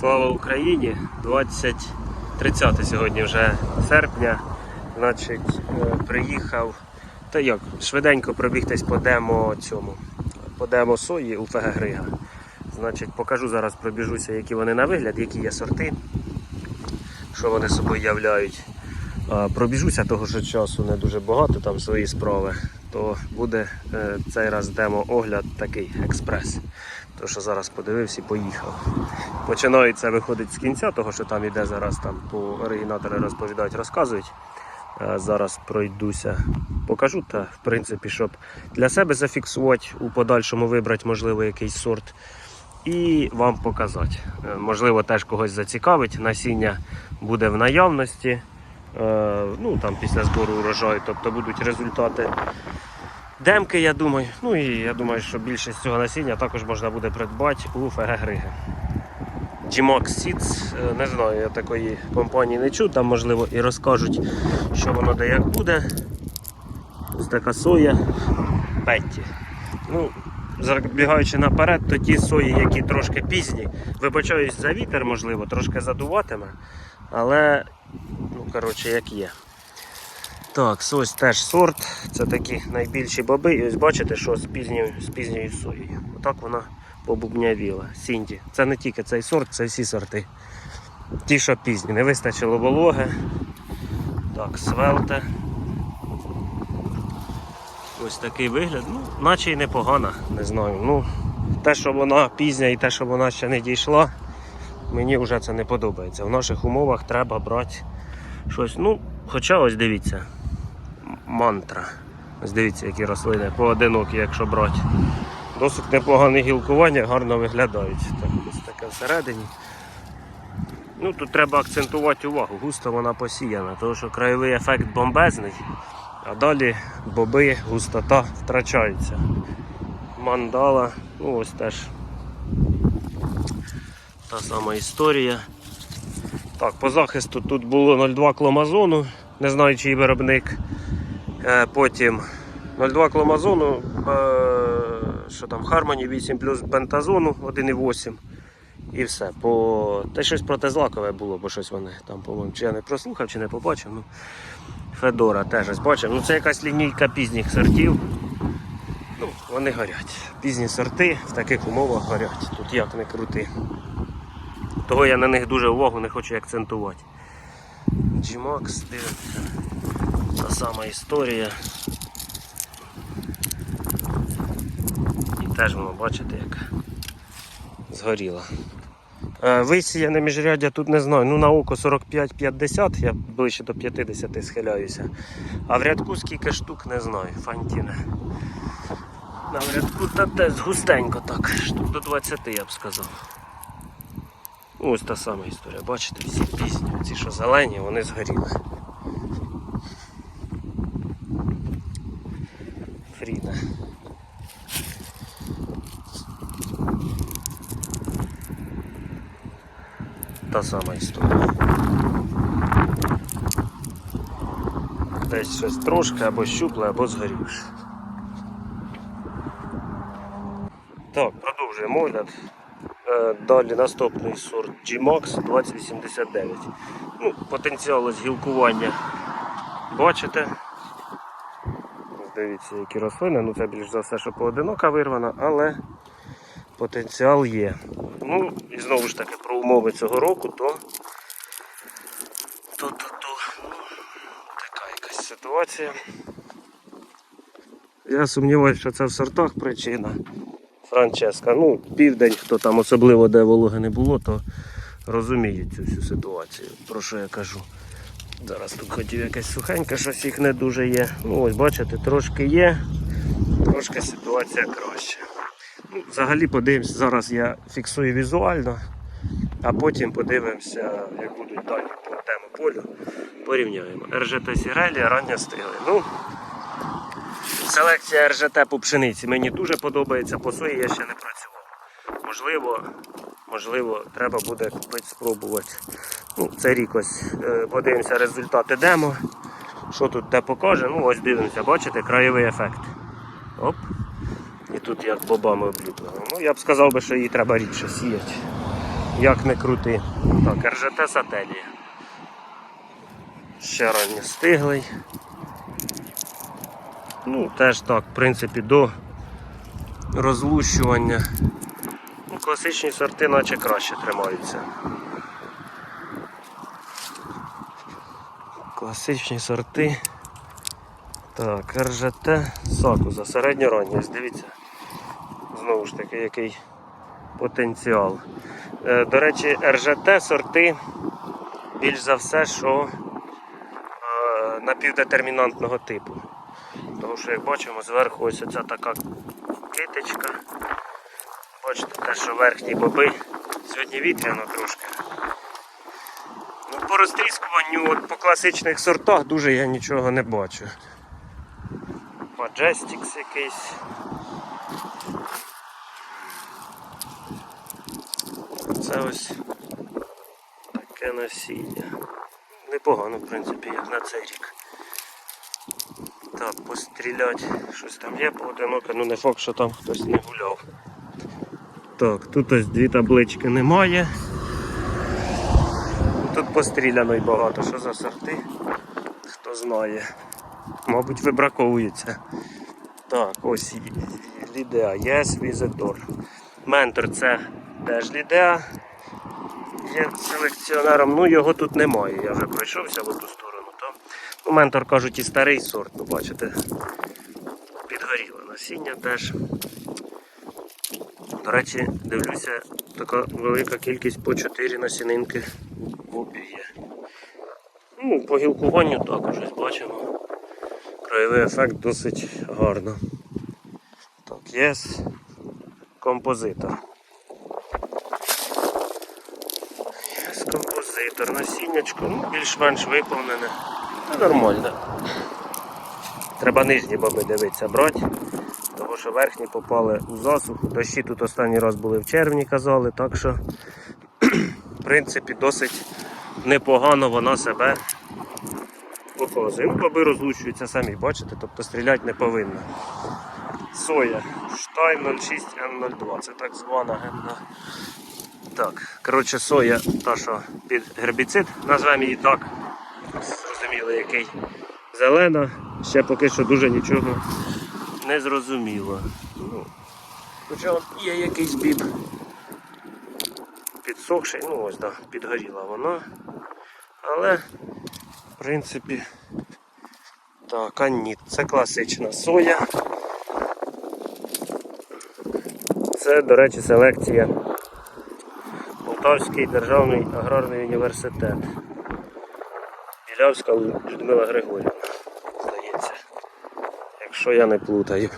Слава Україні! 20, 30 сьогодні вже серпня. Значить, е, приїхав. Та як, швиденько пробігтись по демо цьому. По демо сої у ФГ Грига. Значить, покажу зараз, пробіжуся, які вони на вигляд, які є сорти, що вони собою являють. Пробіжуся того що часу не дуже багато, там свої справи, то буде е, цей раз демо-огляд такий експрес. То що зараз подивився і поїхав. Починається виходить з кінця, того що там іде зараз там по оригінатори розповідають, розказують. Е, Зараз пройдуся, покажу та в принципі, щоб для себе зафіксувати, у подальшому вибрати, можливо, якийсь сорт і вам показати. Е, Можливо, теж когось зацікавить. Насіння буде в наявності. Е, Ну там після збору урожаю, тобто будуть результати демки, я думаю. Ну і я думаю, що більшість цього насіння також можна буде придбати у ФГ Григи. Gmox Seeds, е, не знаю, я такої компанії не чув, там можливо і розкажуть, що воно де як буде. Ось така соя Петті. Ну, забігаючи наперед, то ті сої, які трошки пізні, вибачаюсь за вітер, можливо, трошки задуватиме, але, ну, коротше, як є. Так, ось теж сорт. Це такі найбільші боби. І ось бачите, що з пізньою, з пізньою соєю. Отак вона побубнявіла. Сінді. Це не тільки цей сорт, це всі сорти. Ті, що пізні. Не вистачило вологи. Так, свелте. Ось такий вигляд. Ну, наче й непогана, не знаю. Ну, те, що вона пізня і те, що вона ще не дійшла, мені вже це не подобається. В наших умовах треба брати щось. Ну, хоча ось дивіться, мантра. Ось дивіться, які рослини поодинокі, якщо брати. Досить непогане гілкування, гарно виглядають. Так, ось таке всередині. Ну, тут треба акцентувати увагу, густо вона посіяна, тому що краєвий ефект бомбезний, а далі боби, густота втрачається. Мандала, ну ось теж та сама історія. Так, по захисту тут було 0,2 кломазону, не знаю чий виробник. Е, Потім 0,2 кломазону, е, що там, Harmony 8 плюс бентазону 1,8. І все. По... Те щось протизлакове було, бо щось вони там, по-моєму, чи я не прослухав, чи не побачив. Ну, Федора теж бачив. Ну це якась лінійка пізніх сортів. Ну, вони горять. Пізні сорти в таких умовах горять. Тут як не крути. Того я на них дуже увагу не хочу акцентувати. G-Max, дивимося. Та сама історія. І теж воно, бачите, як згоріло. Е, Висіяне міжряддя тут не знаю. Ну на око 45-50, я ближче до 50 схиляюся. А в рядку скільки штук не знаю, фантіне. На в рядку та десь густенько так, штук до 20 я б сказав. Ось та сама історія, бачите, всі пізні, ці що зелені, вони згоріли. Та сама історія. Десь щось трошки або щупле, або згорівше. Так, продовжуємо огляд. Е, Далі наступний сорт G-Max 2089. Ну, потенціал ось гілкування бачите. Дивіться, які рослини. Ну це більш за все, що поодинока вирвана, але потенціал є. Ну і знову ж таки про умови цього року, то, то, то, то така якась ситуація. Я сумніваюся, що це в сортах причина. Франческа. Ну, південь, хто там особливо де вологи не було, то розуміє цю всю ситуацію, про що я кажу. Зараз тут хотів якась сухенька, щось їх не дуже є. Ну ось бачите, трошки є, трошки ситуація взагалі подивимося, зараз я фіксую візуально, а потім подивимося, як будуть далі по тему полю. Порівняємо. РЖТ Сірелі, рання стили. Ну, Селекція РЖТ по пшениці мені дуже подобається, по сої я ще не працював. Можливо, можливо, треба буде купити, спробувати. Ну, це рік ось е, подивимося результати демо. Що тут те покаже? Ну ось дивимося, бачите, краєвий ефект. Оп. І тут як бобами обліплено. Ну я б сказав би, що її треба рідше сіяти. як не крути. Так, РЖТ Сателія. Ще ранньо стиглий. Ну, теж так, в принципі, до розлущування. Ну, класичні сорти наче краще тримаються. Класичні сорти. Так, РЖТ Сакуза, середньоранній, ось дивіться. Знову ж таки, який потенціал. Е, До речі, РЖТ сорти більш за все, що е, напівдетермінантного типу. Тому що, як бачимо, зверху ось оця така китичка. Бачите, те, що верхні боби сьогодні вітряно трошки. Ну, по розтріскуванню от, по класичних сортах дуже я нічого не бачу. Majestix якийсь. Це ось таке насіння. Непогано, в принципі, як на цей рік. Так, постріляти. Щось там є поодиноке, ну не факт, що там хтось не гуляв. Так, тут ось дві таблички немає. Тут постріляно й багато. Що за сорти? Хто знає. Мабуть, вибраковується. Так, ось Лідеа, Yes Visitor. Ментор це теж Лідеа. Є селекціонером, ну його тут немає. Я вже пройшовся в ту сторону. То, ну, ментор кажуть і старий сорт, ну бачите. Підгоріло насіння теж. До речі, дивлюся, така велика кількість по 4 насінинки в обі є. Ну, по гілкуванню також ось бачимо. Краєвий ефект досить гарно. Так, є композитор. Є композитор, насіннячко, ну, більш-менш виповнене. Ну, нормально. Треба нижні боби дивитися брати, тому що верхні попали у засуху. Дощі тут останній раз були в червні, казали, так що в принципі досить непогано вона себе показує. Ну, боби розлучуються самі, бачите, тобто стріляти не повинна. Соя Штайн 06 Н02, це так звана генна. Так, коротше, соя, та що під гербіцид, назвемо її так. Зрозуміло, який. Зелена, ще поки що дуже нічого не зрозуміло. Ну, хоча є якийсь біб підсохший, ну ось да, підгоріла вона. Але, в принципі, так, а ні, це класична соя. Це, до речі, селекція Полтавський державний аграрний університет. Білявська Людмила Григорівна, здається. Якщо я не плутаю.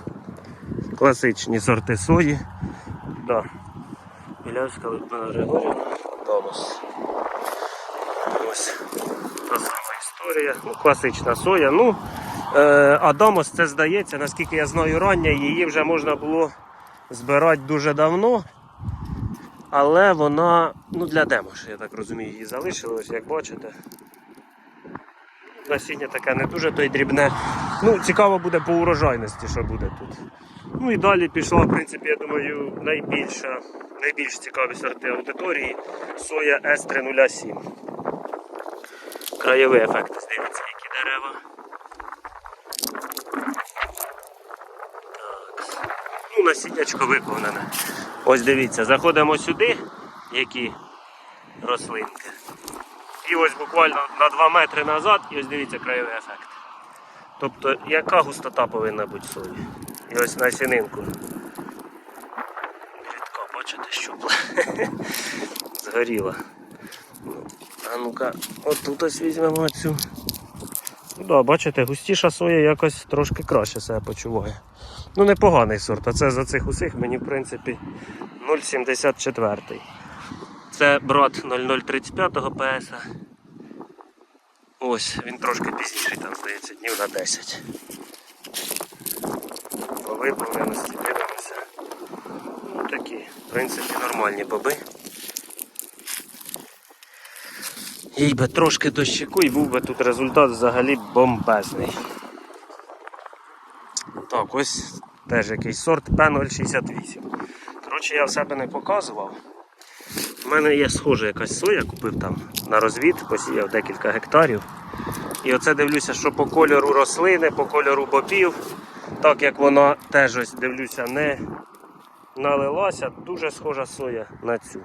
Класичні сорти сої. Да. Білявська Людмила Григорівна. Томас. Ось та сама історія. Ну, класична соя. Ну, е, Адамос це здається, наскільки я знаю рання, її вже можна було збирати дуже давно. Але вона ну, для демош, я так розумію, її залишили, ось як бачите. Насіння таке не дуже то й дрібне. Ну, цікаво буде по урожайності, що буде тут. Ну і далі пішла, в принципі, я думаю, найбільша, найбільш цікаві сорти аудиторії соя С307. Краєвий ефект, дивіться, які дерева. Ну, насіннячко виповнене. Ось дивіться, заходимо сюди, які рослинки. І ось буквально на 2 метри назад, і ось дивіться краєвий ефект. Тобто, яка густота повинна бути сої? І ось на сінинку. Рідко, бачите, щупла. Згоріла. Ну, А ну-ка, отут ось візьмемо цю. Ну да, бачите, густіша соя якось трошки краще себе почуває. Ну, непоганий сорт, а це за цих усіх мені, в принципі, 0,74. Це брат 0035 PS. Ось, він трошки пізніший, там, здається, днів на 10. По виповненості дивимося. Ну, такі, в принципі, нормальні боби. Їй би трошки дощику і був би тут результат взагалі бомбезний. Так, ось теж якийсь сорт P068. Коротше, я в себе не показував. У мене є схожа якась соя, купив там на розвід, посіяв декілька гектарів. І оце дивлюся, що по кольору рослини, по кольору бобів, так як вона теж ось дивлюся, не налилася, дуже схожа соя на цю.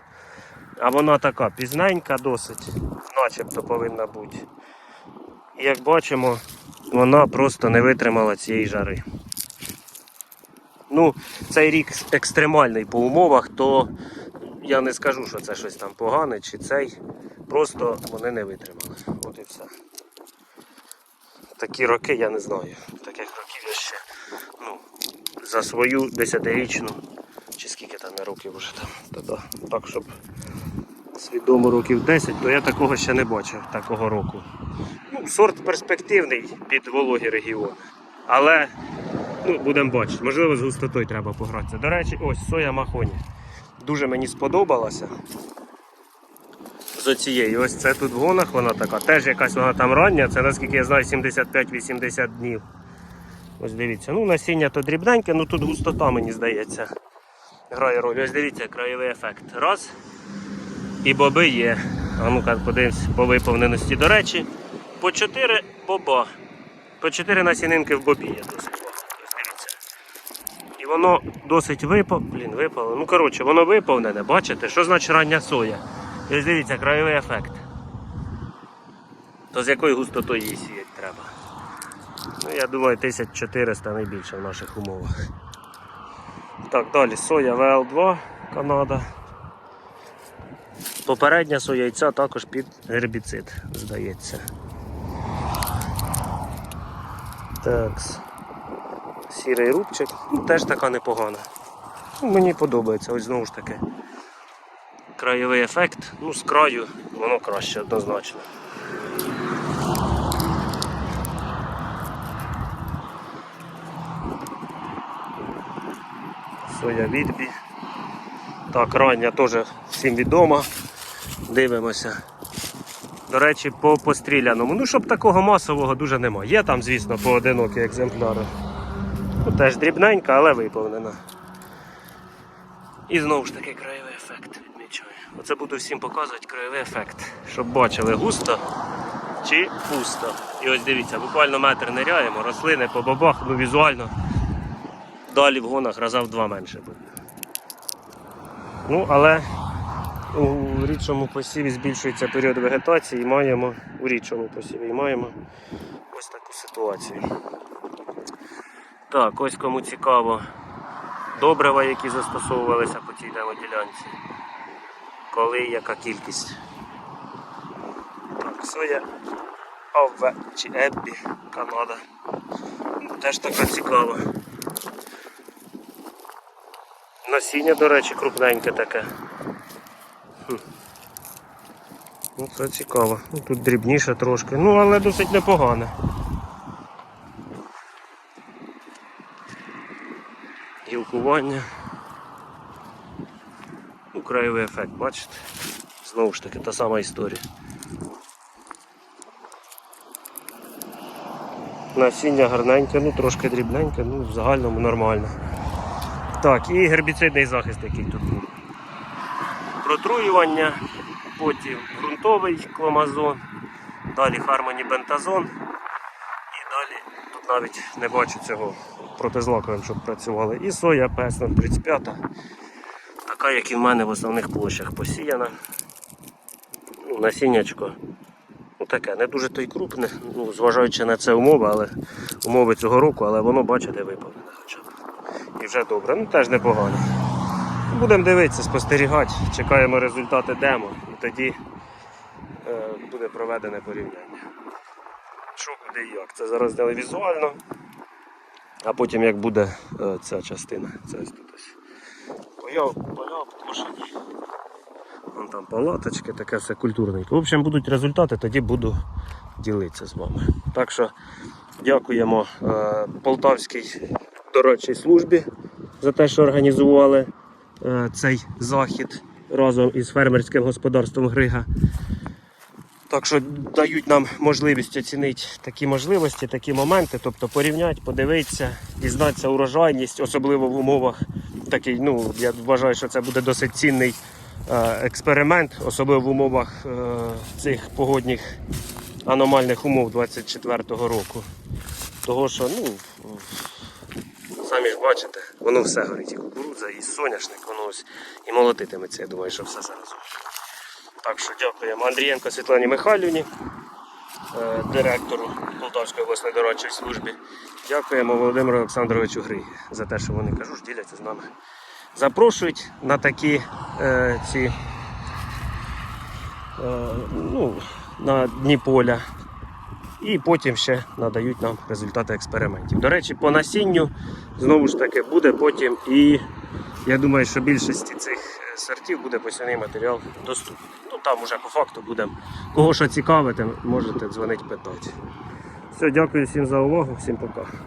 А вона така пізненька досить, начебто повинна бути. І як бачимо, вона просто не витримала цієї жари. Ну, цей рік екстремальний по умовах, то я не скажу, що це щось там погане чи цей. Просто вони не витримали. От і все. Такі роки я не знаю. Таких років я ще ну, за свою десятирічну, чи скільки там я років вже там, то да. так, щоб свідомо років 10, то я такого ще не бачив, такого року. Ну, сорт перспективний під вологі регіони. Але ну, будемо бачити, можливо, з густотою треба погратися. До речі, ось соя махоні. Дуже мені сподобалася. З оцієї. Ось це тут в гонах вона така. Теж якась вона там рання, це наскільки я знаю 75-80 днів. Ось дивіться. Ну, насіння то дрібненьке, ну тут густота, мені здається. Грає роль. Ось дивіться, краєвий ефект. Раз. І боби є. А ну-ка, подивимось по виповненості. До речі, по 4 боба. По 4 насінинки в бобі є досить. І воно досить випав. Блін, випало. Ну коротше, воно виповнене, бачите? Що значить рання соя? І дивіться, краєвий ефект. То з якою густотою її сіяти треба? Ну, я думаю, 1400 не більше в наших умовах. Так, далі соя ВЛ2, Канада. Попередня соя яйця також під гербіцид, здається. Такс. Сірий рубчик, ну, теж така непогана. Ну, мені подобається, ось знову ж таки. Краєвий ефект, ну з краю воно краще однозначно. Соя відбі. Так, рання теж всім відома. Дивимося. До речі, по постріляному. Ну, щоб такого масового дуже немає. Є там, звісно, поодинокі екземпляри. Ну, теж дрібненька, але виповнена. І знову ж таки краєвий ефект відмічаю. Оце буду всім показувати краєвий ефект, щоб бачили густо чи пусто. І ось дивіться, буквально метр ниряємо, рослини по бобах, ну візуально. Далі в гонах раза в два менше буде. Ну, але у рідшому посіві збільшується період вегетації і маємо у рідшому посіві і маємо ось таку ситуацію. Так, ось кому цікаво добрива, які застосовувалися по цій демоділянці. Коли яка кількість. Так, соя АВ чи Еббі, Канада. Теж така цікава. Насіння, до речі, крупненьке таке. Ну, це цікаво. Ну, Тут дрібніше трошки, ну але досить непогане. Гілкування. Ну, краєвий ефект, бачите? Знову ж таки, та сама історія. Насіння гарненьке, ну трошки дрібненьке, ну в загальному нормально. Так, і гербіцидний захист, який тут був. Протруювання, потім ґрунтовий кломазон, далі Harmony бентазон. І далі тут навіть не бачу цього протизлаковим, щоб працювали. І соя ps 35 така, як і в мене в основних площах посіяна. Ну, насіннячко. Ну, таке, не дуже то й крупне, ну, зважаючи на це умови, але умови цього року, але воно, бачите, виповнене хоча б. І вже добре, ну теж непогано. Будемо дивитися, спостерігати, чекаємо результати демо і тоді буде проведене порівняння. Що буде і як? Це зараз зняли візуально, а потім як буде е, ця частина. Це тут ось. Вон там палаточки, таке все культурненьке. В общем, будуть результати, тоді буду ділитися з вами. Так що дякуємо е, Полтавській дорадчій службі за те, що організували е, цей захід разом із фермерським господарством Грига. Так що дають нам можливість оцінити такі можливості, такі моменти, тобто порівняти, подивитися, дізнатися урожайність, особливо в умовах такий, ну, я вважаю, що це буде досить цінний е, експеримент, особливо в умовах е, цих погодних аномальних умов 24-го року. Того, що, ну, самі ж бачите, воно все горить, і кукурудза, і соняшник, воно ось і молотитиметься, я думаю, що все зразу. Так що дякуємо Андрієнко Світлані Михайлівні, е, директору Полтавської обласної дорадчої служби. Дякуємо Володимиру Олександровичу Григі за те, що вони кажу, ж діляться з нами. Запрошують на такі е, ці е, ну, на дні поля. І потім ще надають нам результати експериментів. До речі, по насінню знову ж таки буде потім і я думаю, що більшості цих сортів буде посівний матеріал доступний. Ну там уже по факту будемо. Кого що цікавити, можете дзвонити питати. Все, дякую всім за увагу, всім пока.